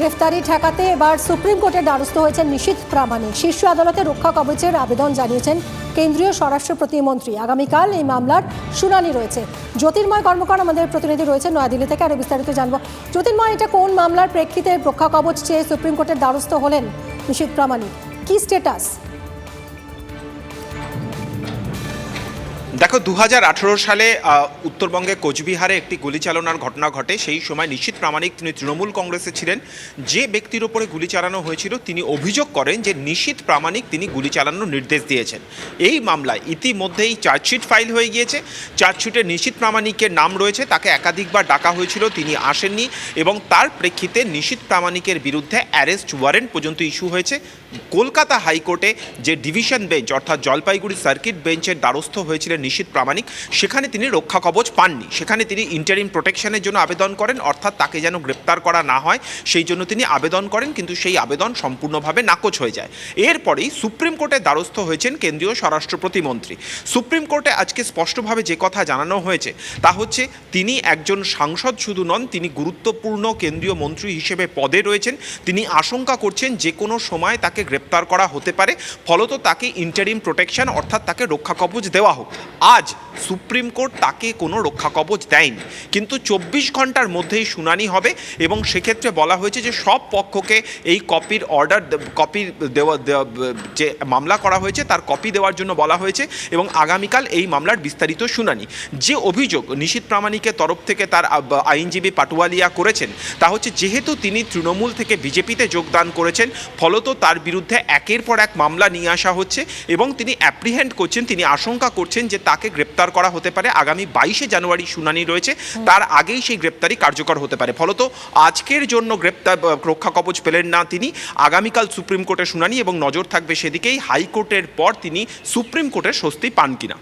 গ্রেফতারি ঠেকাতে এবার সুপ্রিম কোর্টের দ্বারস্থ হয়েছেন নিশীথ প্রামাণিক। শীর্ষ আদালতে রক্ষা কবচের আবেদন জানিয়েছেন কেন্দ্রীয় স্বরাষ্ট্র প্রতিমন্ত্রী। আগামীকাল এই মামলার শুনানি রয়েছে। জ্যোতির্ময় কর্মকার আমাদের প্রতিনিধি রয়েছে নয়াদিল্লি থেকে। আরও বিস্তারিত জানব। জ্যোতির্ময়, এটা কোন মামলার প্রেক্ষিতে রক্ষা কবচ চেয়ে সুপ্রিম কোর্টের দ্বারস্থ হলেন নিশীথ প্রামাণিক? কি স্টেটাস দেখো দু হাজার আঠেরো সালে উত্তরবঙ্গে কোচবিহারে একটি গুলি চালনার ঘটনা ঘটে। সেই সময় নিশ্চিত প্রামাণিক তিনি তৃণমূল কংগ্রেসে ছিলেন। যে ব্যক্তির ওপরে গুলি চালানো হয়েছিল, তিনি অভিযোগ করেন যে নিশিত প্রামাণিক তিনি গুলি চালানোর নির্দেশ দিয়েছেন। এই মামলায় ইতিমধ্যেই চার্জশিট ফাইল হয়ে গিয়েছে। চার্জশিটে নিশ্চিত প্রামাণিকের নাম রয়েছে, তাকে একাধিকবার ডাকা হয়েছিল, তিনি আসেননি এবং তার প্রেক্ষিতে নিশিত প্রামাণিকের বিরুদ্ধে অ্যারেস্ট ওয়ারেন্ট পর্যন্ত ইস্যু হয়েছে। কলকাতা হাইকোর্টে যে ডিভিশন বেঞ্চ, অর্থাৎ জলপাইগুড়ি সার্কিট বেঞ্চের দ্বারস্থ হয়েছিলেন নিশিত প্রামাণিক, সেখানে তিনি রক্ষা কবচ পাননি। সেখানে তিনি ইন্টারিম প্রোটেকশনের জন্য আবেদন করেন, অর্থাৎ তাকে যেন গ্রেপ্তার করা না হয়, সেই জন্য তিনি আবেদন করেন, কিন্তু সেই আবেদন সম্পূর্ণভাবে নাকচ হয়ে যায়। এরপরেই সুপ্রিম কোর্টের দ্বারস্থ হয়েছেন কেন্দ্রীয় স্বরাষ্ট্র প্রতিমন্ত্রী। সুপ্রিম কোর্টে আজকে স্পষ্টভাবে যে কথা জানানো হয়েছে, তা হচ্ছে তিনি একজন সাংসদ শুধু নন, তিনি গুরুত্বপূর্ণ কেন্দ্রীয় মন্ত্রী হিসেবে পদে রয়েছেন। তিনি আশঙ্কা করছেন যে কোনো সময় তাকে গ্রেপ্তার করা হতে পারে, ফলত তাকে ইন্টারিম প্রোটেকশন অর্থাৎ তাকে রক্ষা কবচ দেওয়া হোক। আজ সুপ্রিম কোর্ট তাকে কোনো রক্ষা কবচ দেয়নি। কিন্তু চব্বিশ ঘণ্টার মধ্যেই শুনানি হবে এবং সেক্ষেত্রে বলা হয়েছে যে সব পক্ষকে এই কপির অর্ডার কপি দেওয়া দেওয়া- যে মামলা করা হয়েছে তার কপি দেওয়ার জন্য বলা হয়েছে এবং আগামীকাল এই মামলার বিস্তারিত শুনানি। যে অভিযোগ নিশীত প্রামাণিকের তরফ থেকে তার আইনজীবী পাটুয়ালিয়া করেছেন, তা হচ্ছে যেহেতু তিনি তৃণমূল থেকে বিজেপিতে যোগদান করেছেন, ফলত তার বিরুদ্ধে একের পর এক মামলা নিয়ে আসা হচ্ছে এবং তিনি অ্যাপ্রিহেন্ড করছেন, তিনি আশঙ্কা করছেন যে তাকে গ্রেপ্তার করা হতে পারে। আগামী বাইশে জানুয়ারি শুনানি রয়েছে। তার আগেই সেই গ্রেপ্তারি কার্যকর হতে পারে। ফলত আজকের জন্য গ্রেপ্তার রক্ষা কবচ পেলেন না তিনি। আগামীকাল সুপ্রিম কোর্টের শুনানি এবং নজর থাকবে সেদিকেই। হাইকোর্টের পর তিনি সুপ্রিম কোর্টের স্বস্তি পান কিনা।